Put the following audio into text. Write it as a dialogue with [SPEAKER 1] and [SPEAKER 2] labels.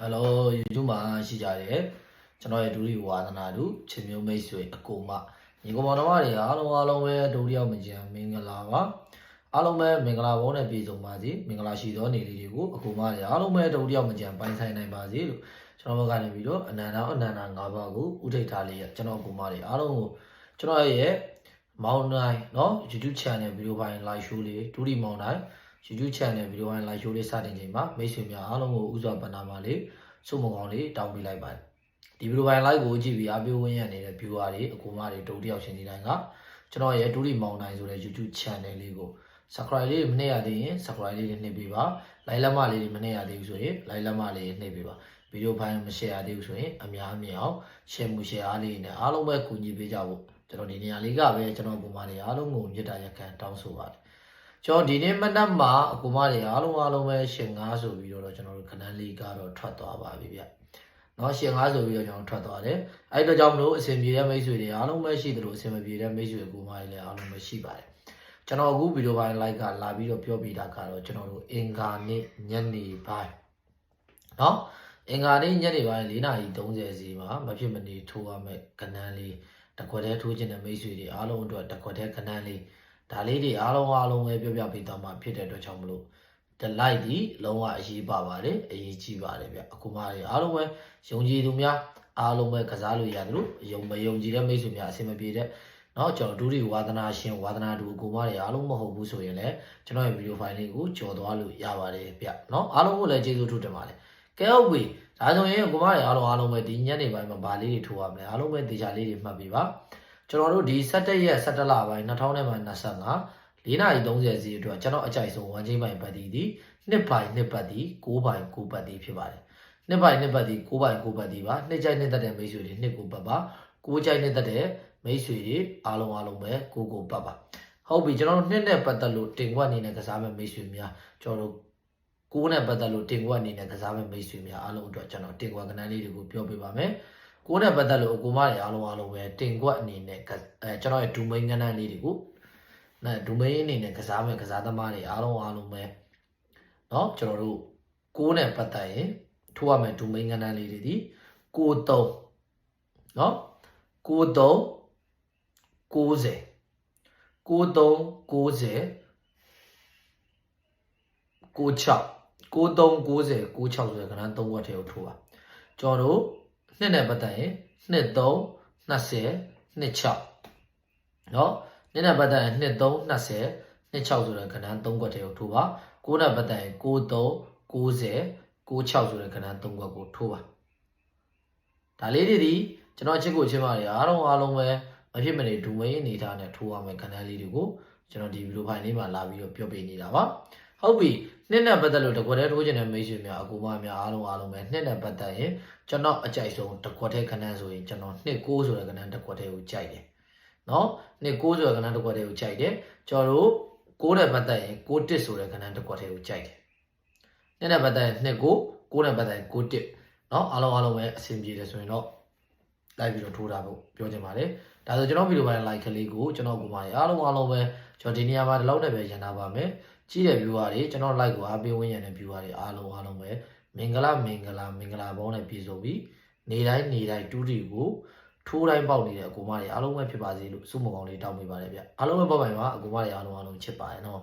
[SPEAKER 1] ဟယ်လို YouTube မှာရှိကြတယ်ကျွန်တော်ရဲ့ဒူရီဝါသနာတူချင်မျိုးမိတ်ဆွေအကိုမညီကောင်မောင်နှမတွေအားလုံးအားလုံးပဲဒူရီရောက်မကြံမင်္ဂလာပါအားလုံးပဲမင်္ဂလာပေါင်းနဲ့ပြည့်စုံပါစေမင်္ဂလာရှိသောနေ့လေးတွေကိုအကိုမတွေအားလုံးပဲဒူရီရောက်မကြံပိုင်ဆိုင်နိုင်ပါစေလို့ကျွန်တော်ဘက်ကနေပြီးတော့အနန္တအနန္တ၅ပါးကိုဥထိတ်ထားလေးရကျွန်တော်အကိုမတွေအားလုံးကိုကျွန်တော်ရဲ့မောင်နိုင်နော် YouTube channel ဗီဒီယိုပိုင်း live show လေးဒူရီမောင်နိုင် YouTube channel ဗီဒီယိုပိုင်း live show လေးစတင်ချိန်မှာမိတ်ဆွေများအားလုံးကိုဥစွာပဏာမလေးစုမကောင်းလေးတောင်းပေးလိုက်ပါတယ်ဒီဗီဒီယိုပိုင်း live ကိုကြည့်ပြီးအားပေးဝင်ရနေတဲ့ viewer တွေအကူမတွေတုံတယောက်ချင်းဒီတိုင်းကကျွန်တော်ရဲ့ဒူရီမောင်နိုင်ဆိုတဲ့ YouTube channel လေးကို subscribe လေးမနှိပ်ရသေးရင် subscribe လေးနှိပ်ပေးပါ like လက်မလေးတွေမနှိပ်ရသေးဘူးဆိုရင် like လက်မလေးနှိပ်ပေးပါဗီဒီယိုပိုင်းမ share ရသေးဘူးဆိုရင်အများအမြင်အောင် share မှု share အားလေးနဲ့အားလုံးပဲကူညီပေးကြဖို့ကျွန်တော်ဒီနေရာလေးကပဲကျွန်တော်ပုံမှန်တွေအားလုံးကိုမြစ်တာရက်ခံတောင်းဆိုပါတယ် ကျွန်တော်ဒီနေ့မနက်မှာအကူမတွေအားလုံးအားလုံးပဲရှင်ငါဆိုပြီးတော့ကျွန်တော်တို့ခဏလေးကတော့ထွက်သွားပါပြီဗျ။နော်ရှင်ငါဆိုပြီးတော့ကျွန်တော်ထွက်သွားတယ်။အဲ့တော့ကြောင့်မလို့အဆင်ပြေတဲ့မိတ်ဆွေတွေအားလုံးပဲရှိသလိုအဆင်မပြေတဲ့မိတ်ဆွေအကူမတွေလည်းအားလုံးပဲရှိပါတယ်။ကျွန်တော်အခုဗီဒီယိုပိုင်း like ကလာပြီးတော့ပြောပြတာကတော့ကျွန်တော်တို့အင်္ဂါနေ့ညနေပိုင်းနော်အင်္ဂါနေ့ညနေပိုင်း4:30စီမှာမဖြစ်မနေထိုးရမယ့်ကဏ္ဍလေးတစ်ခွက်တည်းထိုးခြင်းတဲ့မိတ်ဆွေတွေအားလုံးအတွက်တစ်ခွက်တည်းကဏ္ဍလေး ဒါလေးတွေအားလုံးအားလုံးပဲပြောပြပေးသွားမှာဖြစ်တဲ့အတွက်ကြောင့်မလို့ the light ဒီလုံးဝအရေးပါပါတယ်အရေးကြီးပါတယ်ဗျအခုမှတွေအားလုံးပဲယုံကြည်သူများအားလုံးပဲကစားလို့ရတယ်လို့ယုံမယုံကြည်တဲ့မိတ်ဆွေများအဆင်မပြေတဲ့เนาะကျွန်တော်ဒုတိယဝါသနာရှင်ဝါသနာတူအကူမတွေအားလုံးမဟုတ်ဘူးဆိုရင်လည်းကျွန်တော်ရဲ့ဗီဒီယိုဖိုင်လေးကိုကြော်သွားလို့ရပါတယ်ဗျเนาะအားလုံးကိုလည်းကျေးဇူးထူးတင်ပါတယ်ကဲဟုတ်ပြီဒါဆိုရင်အကူမတွေအားလုံးအားလုံးပဲဒီညနေပိုင်းမှာဗာလေးတွေထိုးရမယ်အားလုံးပဲတေချာလေးတွေမှတ်ပြီးပါ ကျွန်တော်တို့ဒီ17ရက်17လပိုင်း2025 4:30စီအတွက်ကျွန်တော်အကြိုက်ဆုံး1ချိန်ပိုင်းပတ်တီဒီနှစ်ပိုင်းနှစ်ပတ်တီ9ပိုင်း9ပတ်တီဖြစ်ပါတယ်နှစ်ပိုင်းနှစ်ပတ်တီ9ပိုင်း9ပတ်တီပါနှစ်ကြိုက်နှစ်သက်တဲ့မိတ်ဆွေတွေနှစ်ကိုပတ်ပါ9ကြိုက်နှစ်သက်တဲ့မိတ်ဆွေတွေအားလုံးအားလုံးပဲကိုကိုပတ်ပါဟုတ်ပြီကျွန်တော်တို့နှစ်နဲ့ပတ်သက်လို့တင်ကွက်အနေနဲ့ကစားမဲ့မိတ်ဆွေများကျွန်တော်တို့ကိုးနဲ့ပတ်သက်လို့တင်ကွက်အနေနဲ့ကစားမဲ့မိတ်ဆွေများအားလုံးအတွက်ကျွန်တော်တင်ကွက်ကဏ္ဍလေးတွေကိုပြောပြပါမယ် ကိုယ်နဲ့ပတ်သက်လို့အကူမတွေအားလုံးအားလုံးပဲတင်ကွက်အနေနဲ့ကအဲကျွန်တော်ရဲ့ domain ကဏ္ဍလေးတွေကိုအဲ domain အနေနဲ့ကစားမဲ့ကစားသမားတွေအားလုံးအားလုံးပဲเนาะကျွန်တော်တို့ကိုယ်နဲ့ပတ်သက်ရင်ထိုးရမယ့် domain ကဏ္ဍလေးတွေဒီကို3เนาะကို3 90 93 90 96 93 90 96ဆိုတဲ့ကဏ္ဍ၃ဝက်ထဲကိုထိုးပါကျွန်တော်တို့ နှစ်နဲ့ပတ်သက်ရင်နှစ်3 20 26เนาะနှစ်နဲ့ပတ်သက်ရင်နှစ်3 20 26ဆိုတဲ့ကဏ္ဍ3ခွက်တည်းကိုထိုးပါ9နဲ့ပတ်သက်ရင်9 3 90 96ဆိုတဲ့ကဏ္ဍ3ခွက်ကိုထိုးပါဒါလေးတွေဒီကျွန်တော်ချစ်ကိုချစ်မတွေအားလုံးအားလုံးပဲမဖြစ်မနေဒူမိန်အနေထားနဲ့ထိုးရမယ့်ကဏ္ဍလေးတွေကိုကျွန်တော်ဒီဗီဒီယိုဖိုင်လေးမှာလာပြီးတော့ပြောပြနေတာပါ ဟုတ်ပြီနှစ်နဲ့ပတ်သက်လို့တကွက်တည်းထိုးခြင်းနဲ့မိတ်ဆွေများအကူမများအားလုံးအားလုံးပဲနှစ်နဲ့ပတ်သက်ရင်ကျွန်တော်အကြိုက်ဆုံးတကွက်တည်းခဏန်းဆိုရင်ကျွန်တော်နှစ်6ဆိုတဲ့ခဏန်းတကွက်တည်းကိုကြိုက်တယ်နော်နှစ်6ဆိုတဲ့ခဏန်းတကွက်တည်းကိုကြိုက်တယ်ကျွန်တော်တို့6နဲ့ပတ်သက်ရင်6တစ်ဆိုတဲ့ခဏန်းတကွက်တည်းကိုကြိုက်တယ်နှစ်နဲ့ပတ်သက်ရင်နှစ်ကို6နဲ့ပတ်သက်ရင်6တစ်နော်အားလုံးအားလုံးပဲအဆင်ပြေတယ်ဆိုရင်တော့လိုက်ပြီးတော့ထိုးတာပေါ့ပြောချင်ပါတယ်ဒါဆိုကျွန်တော်ဗီဒီယိုပိုင်း like ကလေးကိုကျွန်တော်ကိုပါရအားလုံးအားလုံးပဲကျွန်တော်ဒီနေရာမှာဒီလောက်နဲ့ပဲရန်တာပါမယ် ကြည့်တဲ့ viewer တွေကျွန်တော် like ကိုအားပေးဝင်ရတဲ့ viewer တွေအားလုံးအားလုံးပဲမင်္ဂလာမင်္ဂလာမင်္ဂလာပေါင်းနဲ့ပြည့်စုံပြီးနေတိုင်းနေတိုင်းတူးတီကိုထိုးတိုင်းပေါက်နေတဲ့အကူမတွေအားလုံးပဲဖြစ်ပါစေလို့စုမကောင်းလေးတောင်းပေးပါတယ်ဗျအားလုံးပဲပေါက်ပါပါအကူမတွေအားလုံးအားလုံးချစ်ပါတယ်နော်